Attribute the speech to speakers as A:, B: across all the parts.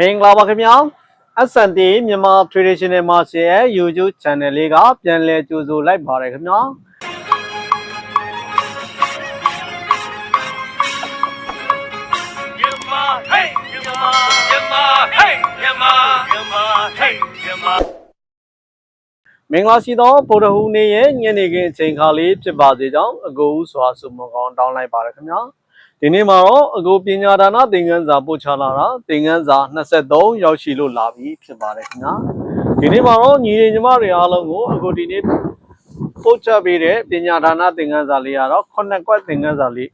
A: မင်္ဂလာပါခင်ဗျာ S&T မြန်မာ Traditional Martial ရဲ့ YouTube Channel လေးကပြန်လည်ကြိုဆိုလိုက်ပါတယ်ခင်ဗျာ
B: Yamma, hey, Yamma, Yamma, hey, Yamma, Yamma, hey, Yamma.
A: မင်္ဂလာရှိသောဗုဒ္ဓဟူးနေ့ရဲ့ညနေခင်းအချိန်ခါလေးဖြစ်ပါစေကြောင်းအကိုဦးစွာဆုမွန်ကောင်းတောင်းလိုက်ပါတယ်ခင်ဗျာ ဒီနေ့မှာတော့အကိုပညာဒါနသင်ခန်းစာပို့ချလာတာသင်ခန်းစာ23ရောက်ရှိလို့လာပြီဖြစ်ပါတယ်ခင်ဗျာဒီနေ့မှာတော့ညီညီမတွေအားလုံးကိုအကိုဒီနေ့ပို့ချပေးတဲ့ပညာဒါနသင်ခန်းစာလေးကတော့ခုနှစ်ကွက်သင်ခန်းစာလေး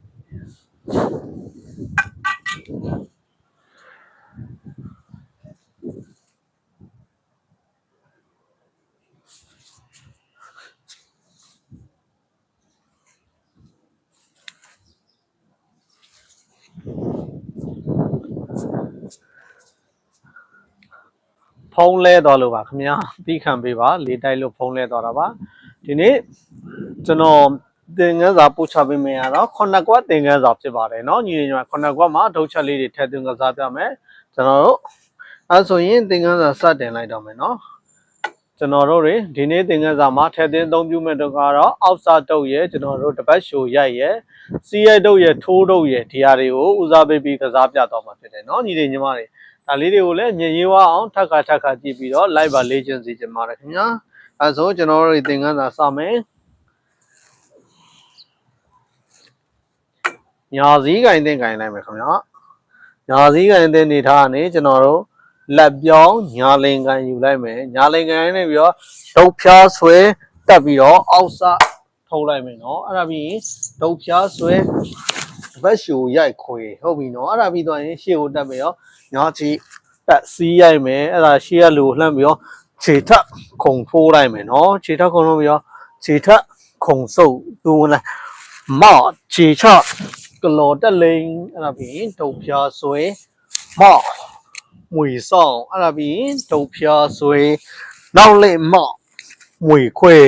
A: ဖုံးလဲသွားလို့ပါခင်ဗျာပြီးခံပေးပါလေတိုက်လို့ဖုံးလဲသွားတာပါဒီနေ့ကျွန်တော်သင်ခန်းစာပို့ချပေးမယ်ရတော့ခုနှစ်ကွက်သင်ခန်းစာဖြစ်ပါတယ်เนาะညီညီမခုနှစ်ကွက်မှာဒုတ်ချက်လေးတွေထည့်သွင်းကစားပြမယ်ကျွန်တော်တို့အဲဆိုရင်သင်ခန်းစာစတင်လိုက်တော့မယ်เนาะကျွန်တော်တို့တွေဒီနေ့သင်ခန်းစာမှာထည့်သွင်းအသုံးပြုမဲ့တော့ကတော့အောက်စာတုတ်ရဲ့ကျွန်တော်တို့တပတ်ရှိုရိုက်ရဲ့စီးရဲတုတ်ရဲ့ထိုးတုတ်ရဲ့ဒီဟာတွေကိုဦးစားပေးပြီးကစားပြတော့မှာဖြစ်တယ်เนาะညီညီညီမတွေ ဒါလေးတွေကိုလည်းမြင်ရေးဝအောင်ထပ်ခါထပ်ခါကြည့်ပြီးတော့ live ပါလေ့ကျင့်စီချင်ပါတယ်ခင်ဗျာအဲဆိုကျွန်တော်တို့ဒီသင်ခန်းစာစမယ်ညာစည်းကင်တင်ကင်လိုက်မယ်ခင်ဗျာညာစည်းကင်တင်နေထားကနေကျွန်တော်တို့လက်ပြောင်းညာလင်ကန်ယူလိုက်မယ်ညာလင်ကန်နဲ့ပြီးတော့ဒုတ်ဖြားဆွဲတက်ပြီးတော့အောက်စထုတ်လိုက်မယ်နော်အဲ့ဒါပြီးရင်ဒုတ်ဖြားဆွဲဘက်ရှူရိုက်ခွေဟုတ်ပြီနော်အဲ့ဒါပြီးတော့ရင်ရှေ့ကိုတက်ပြီးတော့ ညာချီတက်စီးရိုက်မယ်အဲ့ဒါရှေ့ကလူကိုလှမ်းပြီးတော့ခြေထက်ခုံထိုးလိုက်မယ်နော်ခြေထက်ခုံလို့ပြီးတော့ခြေထက်ခုံဆုပ်သူဝင်လိုက်မခြေချကလော်တက်လိန်အဲ့ဒါပြီးရင်ဒုတ်ဖြားဆွဲမမွေဆောင်အဲ့ဒါပြီးရင်ဒုတ်ဖြားဆွဲနောက်လေမမွေခွဲ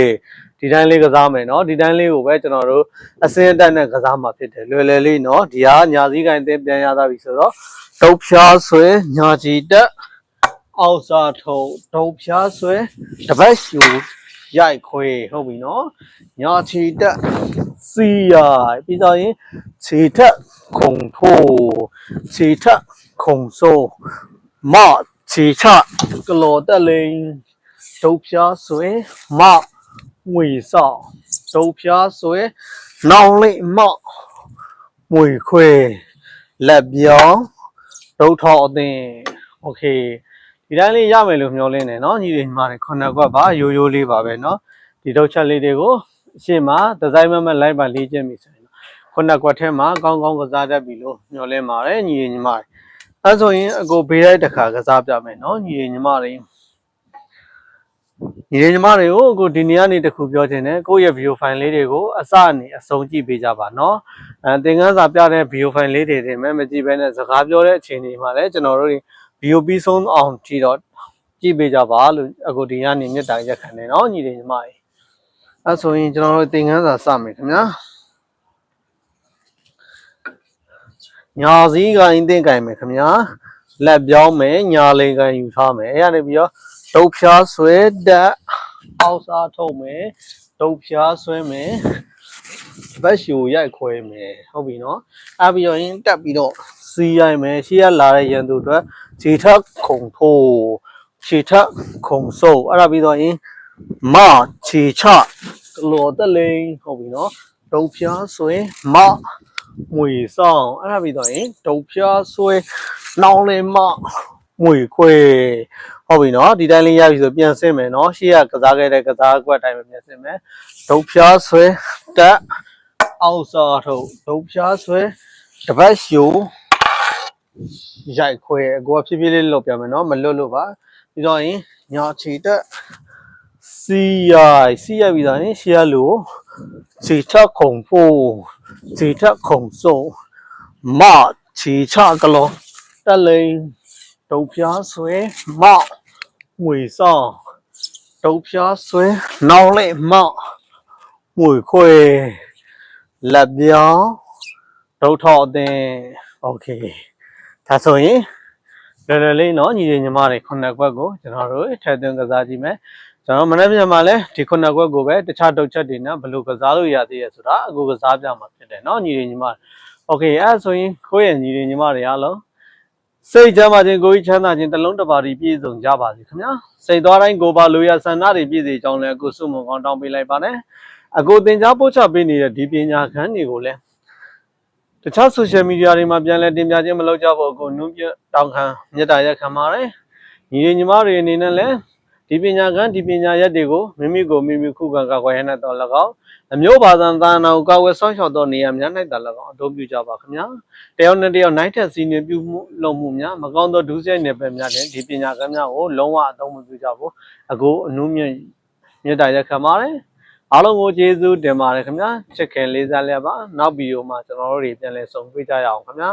A: ဒီတိုင်းလေးကစားမယ်နော်ဒီတိုင်းလေးကိုပဲကျွန်တော်တို့အစင်းအတက်နဲ့ကစားမှာဖြစ်တယ်လွယ်လွယ်လေးနော်ဒီဟာညာစည်းကိုင်းတင်ပြန်ရသားပြီဆိုတော့ဒုတ်ဖြားဆွဲညာကြည်တက်အောက်စားထုံဒုတ်ဖြားဆွဲတပတ်ရှူရိုက်ခွေဟုတ်ပြီနော်ညာချီတက်စီရိုက်ပြီးတော့ရင်ခြေထက်ခုံထိုးခြေထက်ခုံဆိုးမခြေချကလော်တက်လိန်ဒုတ်ဖြားဆွဲမ ငွေဆောက်ဒုတ်ဖြားဆွဲနောင်လေးမငွေခွေလက်ပြောင်း ဒုတ်ထောက်အသင်းโอเคဒီတိုင်းလေးရမယ်လို့မျှော်လင့်တယ်เนาะညီတွေညီမတွေခုနှစ်ကွက်ပါရိုးရိုးလေးပါပဲเนาะဒီဒုတ်ချက်လေးတွေကိုအရှင်းမှာဒီဇိုင်းမမက်လိုက်ပါလေ့ကျင့်ပြီဆိုရင်တော့ခုနှစ်ကွက်ထဲမှာကောင်းကောင်းကစားတတ်ပြီလို့မျှော်လင့်ပါတယ်ညီတွေညီမတွေအဲဆိုရင်အကိုဘေးလိုက်တစ်ခါကစားပြမယ်เนาะညီတွေညီမတွေ ညီလေးညီမတွေကိုကိုဒီနေ့ကနေတခုပြောချင်တယ်ကိုရဲ့ video file လေးတွေကိုအစအနေအဆုံးကြည့်ပေးကြပါနော်အဲသင်ခန်းစာပြတဲ့ video file လေးတွေတင်မဲ့မကြည့်ဘဲနဲ့စကားပြောတဲ့အချိန်တွေမှာလည်းကျွန်တော်တို့တွေ video ပြီးဆုံးအောင်ကြည့်တော့ကြည့်ပေးကြပါလို့အခုဒီနေ့ကနေမြတ်တာရက်ခံတယ်နော်ညီလေးညီမတွေအဲဆိုရင်ကျွန်တော်တို့သင်ခန်းစာစမယ်ခင်ဗျာညာစည်းကိုင်းသင်ကိုင်းမယ်ခင်ဗျာလက်ပြောင်းမယ်ညာလိန်ကိုင်းယူထားမယ်အဲ့ဒါနေပြီးတော့ ဒုတ်ဖြားဆွဲတက်အောက်စားထုတ်မယ်ဒုတ်ဖြားဆွဲမယ်ဘက်ရှူရိုက်ခွဲမယ်ဟုတ်ပြီနော်အဲပြီးတော့ရင်တက်ပြီးတော့စီးရိုက်မယ်ရှေ့ကလာတဲ့ရန်သူအတွက်ခြေထက်ခုံထိုးခြေထက်ခုံဆုပ်အဲ့ဒါပြီးတော့ရင်မခြေချကလော်တက်လိန်ဟုတ်ပြီနော်ဒုတ်ဖြားဆွဲမငွေဆောင်အဲ့ဒါပြီးတော့ရင်ဒုတ်ဖြားဆွဲနှောင်းလေးမငွေခွဲ ဟုတ်ပြီနော်ဒီတိုင်းလေးရပြီဆိုပြန်ဆင်းမယ်နော်ရှေ့ကကစားခဲ့တဲ့ကစားကွက်တိုင်းပဲပြန်ဆင်းမယ်ဒုတ်ဖြားဆွဲတက်အောက်စားထုတ်ဒုတ်ဖြားဆွဲတပတ်ရှူရိုက်ခွဲအကိုကဖြည်းဖြည်းလေးလောက်ပြမယ်နော်မလွတ်လို့ပါပြီးတော့ရင်ညာချီတက်စီရိုက်စီရိုက်ပြီးတော့ရင်ရှေ့ကလူချီထခုံဖို့ချီထခုံစုံမချီချကလောတက်လိန်ဒုတ်ဖြားဆွဲမ ငွေဆောင်ဒုတ်ဖြားဆွဲနောင်လေးမငွေခွဲ လက်ပြောင်းဒုတ်ထောက်အသင်းโอเคဒါဆိုရင် လွယ်လွယ်လေးနော်ညီညီမတွေခုနှစ်ခွက်ကိုကျွန်တော်တို့ထည့်သွင်းကစားကြည့်မယ်ကျွန်တော်မနေ့ပြန်မှာလဲဒီခုနှစ်ခွက်ကိုပဲတခြားတုတ်ချက်တွေနဲ့ဘယ်လိုကစားလို့ရသေးရဆိုတာအခုကစားပြမှာဖြစ်တယ်နော်ညီညီမโอเคအဲ့ဆိုရင်ကိုယ့်ရဲ့ညီညီမတွေအားလုံး စိတ်ကြမ်းပါခြင်းကိုယ်ကြီးချမ်းသာခြင်းတစ်လုံးတစ်ပါးဒီပြည့်စုံကြပါစေခင်ဗျာစိတ်သွားတိုင်းကိုယ်ပါလိုရဆန္ဒတွေပြည့်စုံကြောင်းလဲအခုစုမုံကောင်းတောင်းပေးလိုက်ပါနဲ့အခုသင်ကြားပို့ချပေးနေတဲ့ဒီပညာခန်းတွေကိုလည်းတခြား social media တွေမှာပြန်လည်တင်ပြခြင်းမလုပ်ကြဖို့ကိုနုပြတောင်းခံမြတ်တာရက်ခံပါတယ်ညီညီညီမတွေအနေနဲ့လည်း ဒီပညာကန်းဒီပညာရက်တွေကိုမိမိကိုမိမိခုခံကာကွယ်ရတဲ့တော့၎င်းအမျိုးဘာသာသာနာကိုကာကွယ်ဆောင်ရှောက်သောနေရာများ၌တာ၎င်းအသုံးပြုကြပါခင်ဗျာတယောက်နဲ့တယောက်နိုင်ထက်စီနေပြုမှုလုပ်မှုများမကောင်းသောဒုစရိုက်နယ်ပယ်များတဲ့ဒီပညာကန်းများကိုလုံးဝအသုံးမပြုကြဘူးအခုအနုမြင့်မြတ်တာရက်ခံပါတယ်အားလုံးကိုကျေးဇူးတင်ပါတယ်ခင်ဗျာချစ်ခင်လေးစားလျက်ပါနောက်ဗီဒီယိုမှာကျွန်တော်တို့တွေပြန်လည်ဆုံတွေ့ကြရအောင်ခင်ဗျာ